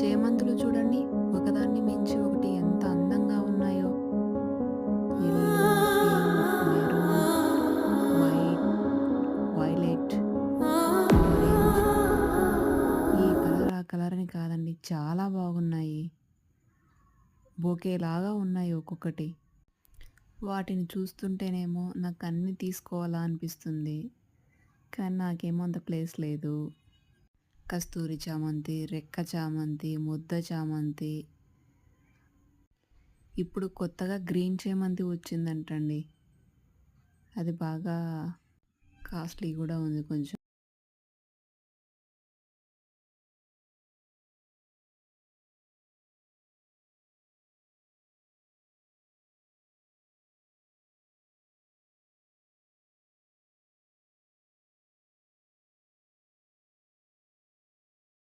చేమంతులు చూడండి. ఒకదాన్ని మించి ఒకటి ఎంత అందంగా ఉన్నాయో. Yellow pink maroon white violet orange ఈ కలర్ ఆ కలర్ అని కాదండి. చాలా బాగున్నాయి. బోకేలాగా ఉన్నాయి ఒక్కొక్కటి. వాటిని చూస్తుంటేనేమో నాకు అన్నీ తీసుకోవాలా అనిపిస్తుంది. కానీ నాకేమో అంత ప్లేస్ లేదు. కస్తూరి చామంతి రెక్క చామంతి ముద్ద చామంతి. ఇప్పుడు కొత్తగా గ్రీన్ చామంతి వచ్చిందంటండి. అది బాగా కాస్ట్లీ కూడా ఉంది కొంచెం.